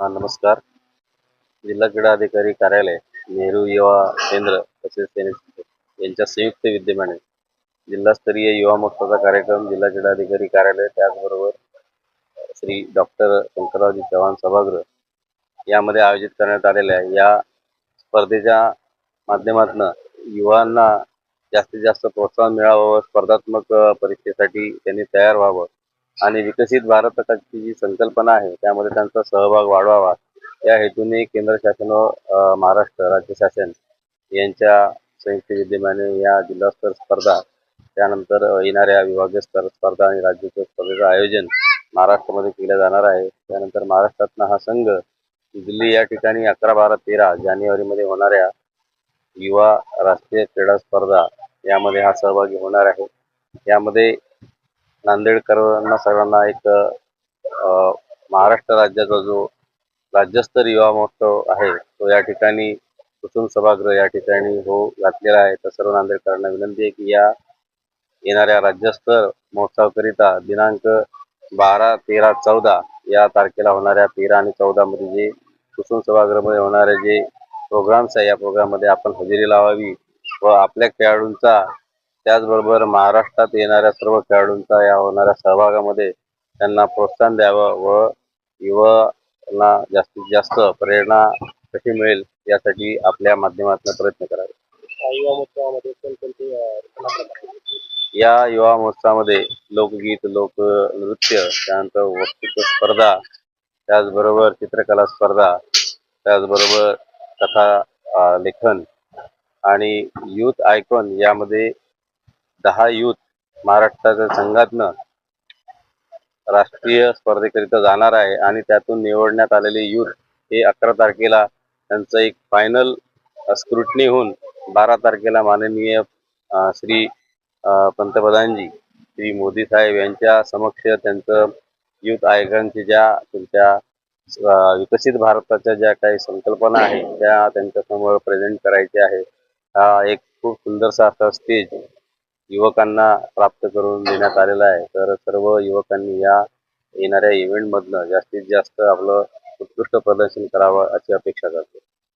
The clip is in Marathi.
हा नमस्कार. जिल्हा क्रीडा अधिकारी कार्यालय नेहरू युवा केंद्र तसेच यांच्या संयुक्त विद्यमाने जिल्हास्तरीय युवा महोत्सवाचा कार्यक्रम जिल्हा क्रीडा अधिकारी कार्यालय त्याचबरोबर श्री डॉक्टर शंकररावजी चव्हाण सभागृह यामध्ये आयोजित करण्यात आलेल्या या स्पर्धेच्या माध्यमातून युवांना जास्तीत जास्त प्रोत्साहन मिळावं स्पर्धात्मक परीक्षेसाठी त्यांनी तयार व्हावं. आणि विकसित भारताची जी संकल्पना आहे त्यामध्ये त्यांचा सहभाग वाढवावा. या हेतूने केंद्र शासन व महाराष्ट्र राज्य शासन यांच्या संयुक्त विद्यमाने या जिल्हास्तर स्पर्धा त्यानंतर येणाऱ्या विभागीय स्तर स्पर्धा आणि राज्याच्या स्पर्धेचं आयोजन महाराष्ट्रामध्ये केलं जाणार आहे. त्यानंतर महाराष्ट्रातनं हा संघ दिल्ली या ठिकाणी अकरा बारा तेरा जानेवारीमध्ये होणाऱ्या युवा राष्ट्रीय क्रीडा स्पर्धा यामध्ये हा सहभागी होणार आहे. यामध्ये नांदेडकरांना सर्वांना एक अ, महाराष्ट्र राज्याचा जो राज्यस्तर युवा महोत्सव आहे तो या ठिकाणी कुसुम सभागृह या ठिकाणी हो घातलेला आहे. तर सर्व नांदेडकरांना विनंती आहे की या येणाऱ्या राज्यस्तर महोत्सवाकरिता दिनांक बारा तेरा चौदा या तारखेला होणाऱ्या तेरा आणि चौदा मध्ये जे कुसुम सभागृहामध्ये होणारे जे प्रोग्राम्स आहे या प्रोग्राममध्ये आपण हजेरी लावावी व आपल्या खेळाडूंचा त्याचबरोबर महाराष्ट्रात येणाऱ्या सर्व खेळाडूंचा या होणाऱ्या सहभागामध्ये त्यांना प्रोत्साहन द्यावं व युवांना जास्तीत जास्त प्रेरणा कशी मिळेल यासाठी आपल्या माध्यमातून प्रयत्न करावे युवा महोत्सवामध्ये कोणकोणते? या युवा महोत्सवामध्ये लोकगीत लोकनृत्य त्यानंतर वक्तृत्व स्पर्धा त्याचबरोबर चित्रकला स्पर्धा त्याचबरोबर कथा लेखन आणि युथ आयकॉन यामध्ये दहा युथ महाराष्ट्राच्या संघातनं राष्ट्रीय स्पर्धेकरिता जाणार आहे आणि त्यातून निवडण्यात आलेले युथ हे अकरा तारखेला त्यांचं एक फायनल स्क्रुटनी होऊन बारा तारखेला माननीय श्री पंतप्रधानजी श्री मोदी साहेब यांच्या समक्ष त्यांचं युथ आयोगांची ज्या तुमच्या विकसित भारताच्या ज्या काही संकल्पना आहेत त्या त्यांच्यासमोर प्रेझेंट करायच्या आहे. हा एक खूप सुंदरसा असा स्टेज युवकांना प्राप्त करून देण्यात आलेला आहे. तर सर्व युवकांनी या येणाऱ्या इव्हेंटमधनं जास्तीत जास्त आपलं उत्कृष्ट प्रदर्शन करावं अशी अपेक्षा करतो.